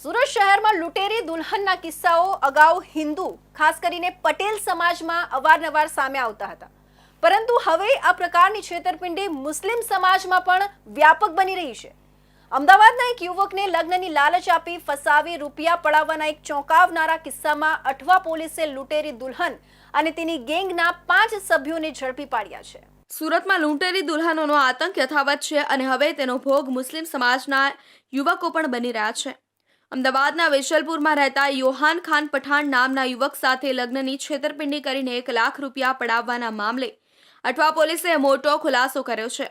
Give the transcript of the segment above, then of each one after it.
સુરત શહેરમાં લૂંટેરી દુલ્હનના કિસ્સાઓ અગાઉ હિન્દુ, ખાસ કરીને પટેલ સમાજમાં અવારનવાર સામે આવતા હતા. પરંતુ હવે આ પ્રકારની છેતરપિંડી મુસ્લિમ સમાજમાં પણ વ્યાપક બની રહી છે. અમદાવાદના એક યુવકને લગ્નની લાલચ આપી ફસાવી રૂપિયા પડાવવાના એક ચોંકાવનારા કિસ્સામાં અઠવા પોલીસે લૂંટેરી દુલ્હન અને તેની ગેંગના પાંચ સભ્યોને ઝડપી પાડ્યા છે. સુરતમાં લૂંટેરી દુલ્હનોનો આતંક યથાવત છે અને હવે તેનો ભોગ મુસ્લિમ સમાજના યુવકો પણ બની રહ્યા છે. અમદાવાદના વેશલપુરમાં રહેતા યોહાન ખાન પઠાણ નામના યુવક સાથે લગ્નની છેતરપિંડી કરીને એક લાખ રૂપિયા પડાવવાના મામલે અઠવા પોલીસે મોટો ખુલાસો કર્યો છે.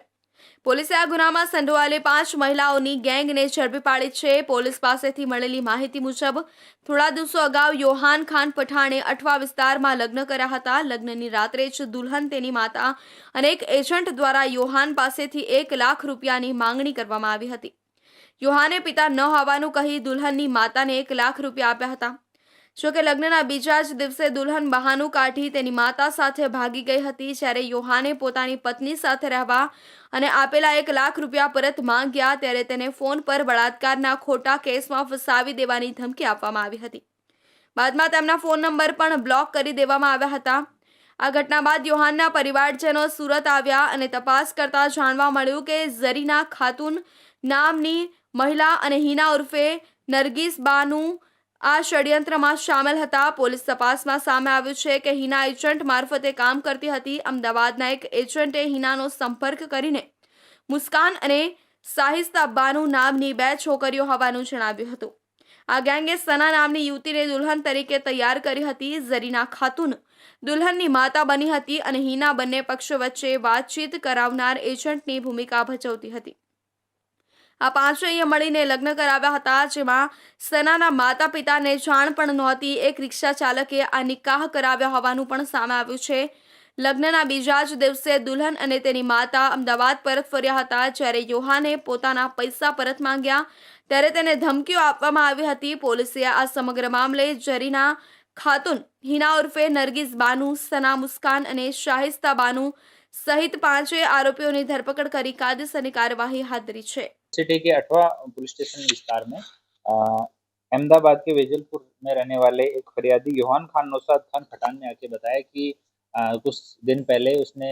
પોલીસે આ ગુનામાં સંડોવાયેલી પાંચ મહિલાઓની ગેંગને ઝડપી પાડી છે. પોલીસ પાસેથી મળેલી માહિતી મુજબ થોડા દિવસો અગાઉ યોહાન ખાન પઠાણે અઠવા વિસ્તારમાં લગ્ન કર્યા હતા. લગ્નની રાત્રે જ દુલ્હન તેની માતા અને એક એજન્ટ દ્વારા યોહાન પાસેથી એક લાખ રૂપિયાની માંગણી કરવામાં આવી હતી. યોહાને પિતા ન હોવાનું કહી દુલ્હનની માતાને એક લાખ રૂપિયા આપ્યા હતા. જોકે લગ્નના બીજા જ દિવસે દુલ્હન બહાનું કાઢી તેની માતા સાથે ભાગી ગઈ હતી, જ્યારે યોહાને પોતાની પત્ની સાથે રહેવા અને આપેલા એક લાખ રૂપિયા પરત માંગ્યા, ત્યારે તેને ફોન પર બળાત્કારના ખોટા કેસમાં ફસાવી દેવાની ધમકી આપવામાં આવી હતી. બાદમાં તેમના ફોન નંબર પણ બ્લોક કરી દેવામાં આવ્યા હતા. આ ઘટના બાદ યોહાનના પરિવારજનો સુરત આવ્યા અને તપાસ કરતા જાણવા મળ્યું કે ઝરીના ખાતુન નામની મહિલા અને હિના ઉર્ફે નરગીસ બાનુ આ ષડયંત્રમાં સામેલ હતા. પોલીસ તપાસમાં સામે આવ્યું છે કે હિના એજન્ટ મારફતે કામ કરતી હતી. અમદાવાદના એક એજન્ટે હિનાનો સંપર્ક કરીને મુસ્કાન અને સાહિસ્તા બાનુ નામની બે છોકરીઓ હોવાનું જણાવ્યું હતું. આ ગેંગે સના નામની યુવતીને દુલ્હન તરીકે તૈયાર કરી હતી. ઝરીના ખાતુન દુલ્હનની માતા બની હતી અને હિના બંને પક્ષો વચ્ચે વાતચીત કરાવનાર એજન્ટની ભૂમિકા ભજવતી હતી. આ પાંચેય મળીને લગ્ન કરાવ્યા હતા, જેમાં સનાના માતા પિતાને જાણ પણ નહોતી. એક રિક્ષા ચાલકે આ નિકાહ કરાવ્યા હોવાનું પણ સામે આવ્યું છે. લગ્નના બીજા જ દિવસે દુલ્હન અને તેની માતા અમદાવાદ પરત ફર્યા હતા, જ્યારે યોહાને પોતાના પૈસા પરત માંગ્યા. ત્યારે તેને ધમકીઓ આપવામાં આવી હતી. પોલીસે આ સમગ્ર મામલે જરીના ખાતુન, હિના ઉર્ફે નરગીઝ બાનુ, સના મુસ્કાન અને શાહિસ્તા બાનુ સહિત પાંચે આરોપીઓની ધરપકડ કરી કાયદેસરની કાર્યવાહી હાથ ધરી છે. सिटी के अठवा पुलिस स्टेशन विस्तार में अहमदाबाद के वेजलपुर में रहने वाले एक फरियादी योहान खान नौसाद खान पठान ने आके बताया कि अ, कुछ दिन पहले उसने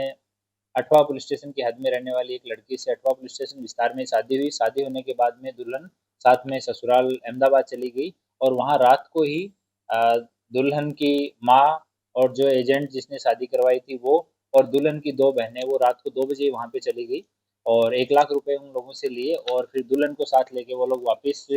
अठवा पुलिस स्टेशन की हद में रहने वाली एक लड़की से अठवा पुलिस स्टेशन विस्तार में शादी हुई। शादी होने के बाद में दुल्हन साथ में ससुराल अहमदाबाद चली गई और वहाँ रात को ही दुल्हन की माँ और जो एजेंट जिसने शादी करवाई थी वो और दुल्हन की दो बहनें वो रात को दो बजे वहाँ पे चली गई। और एक लाख रुपए उन लोगों से लिए और फिर दुल्हन को साथ लेके वो लोग वापस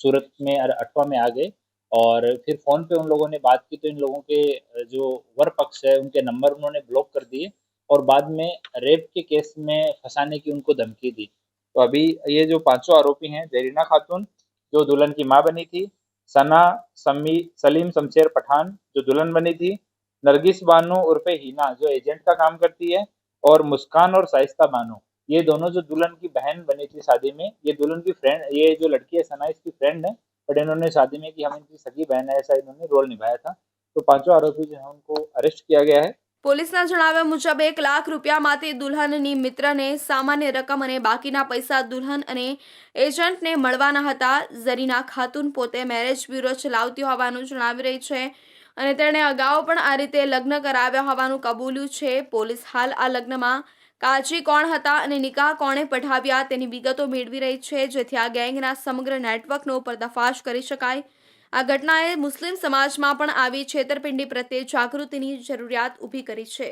सूरत में अटवा में आ गए। और फिर फ़ोन पे उन लोगों ने बात की तो इन लोगों के जो वर पक्ष है, उनके नंबर उन्होंने ब्लॉक कर दिए और बाद में रेप के केस में फंसाने की उनको धमकी दी। तो अभी ये जो पाँचों आरोपी हैं जरीना खातून, जो दुल्हन की माँ बनी थी, सना समी सलीम, शमशेर पठान, जो दुल्हन बनी थी, नरगिस बानो उर्फे हीना, जो एजेंट का काम करती है, और मुस्कान और साइस्ता बानो। ये दोनों जो दुल्हन की बहन बनी थी शादी में ये दुल्हन की फ्रेंड ये जो लड़की है सना इसकी फ्रेंड है बट इन्होंने शादी में कि हम इनकी सगी बहन है ऐसा इन्होंने रोल निभाया था तो पांचों आरोपी जो है उनको अरेस्ट किया गया है પોલીસના જણાવ્યા મુજબ એક લાખ રૂપિયામાંથી દુલ્હનની મિત્રને સામાન્ય રકમ અને બાકીના પૈસા દુલ્હન અને એજન્ટને મળવાના હતા ઝરીના ખાતુન પોતે મેરેજ બ્યુરો ચલાવતી હોવાનું જણાવી રહી છે અને તેણે અગાઉ પણ આ રીતે લગ્ન કરાવ્યા હોવાનું કબૂલ્યું છે પોલીસ હાલ આ લગ્નમાં કાજી કોણ હતા અને નિકાહ કોણે પઠાવ્યા તેની વિગતો મેળવી રહી છે, જેથી આ ગેંગના સમગ્ર નેટવર્કનો પર્દાફાશ કરી શકાય. આ ઘટનાએ મુસ્લિમ સમાજમાં પણ આવી છેતરપિંડી પ્રત્યે જાગૃતિની જરૂરિયાત ઊભી કરી છે.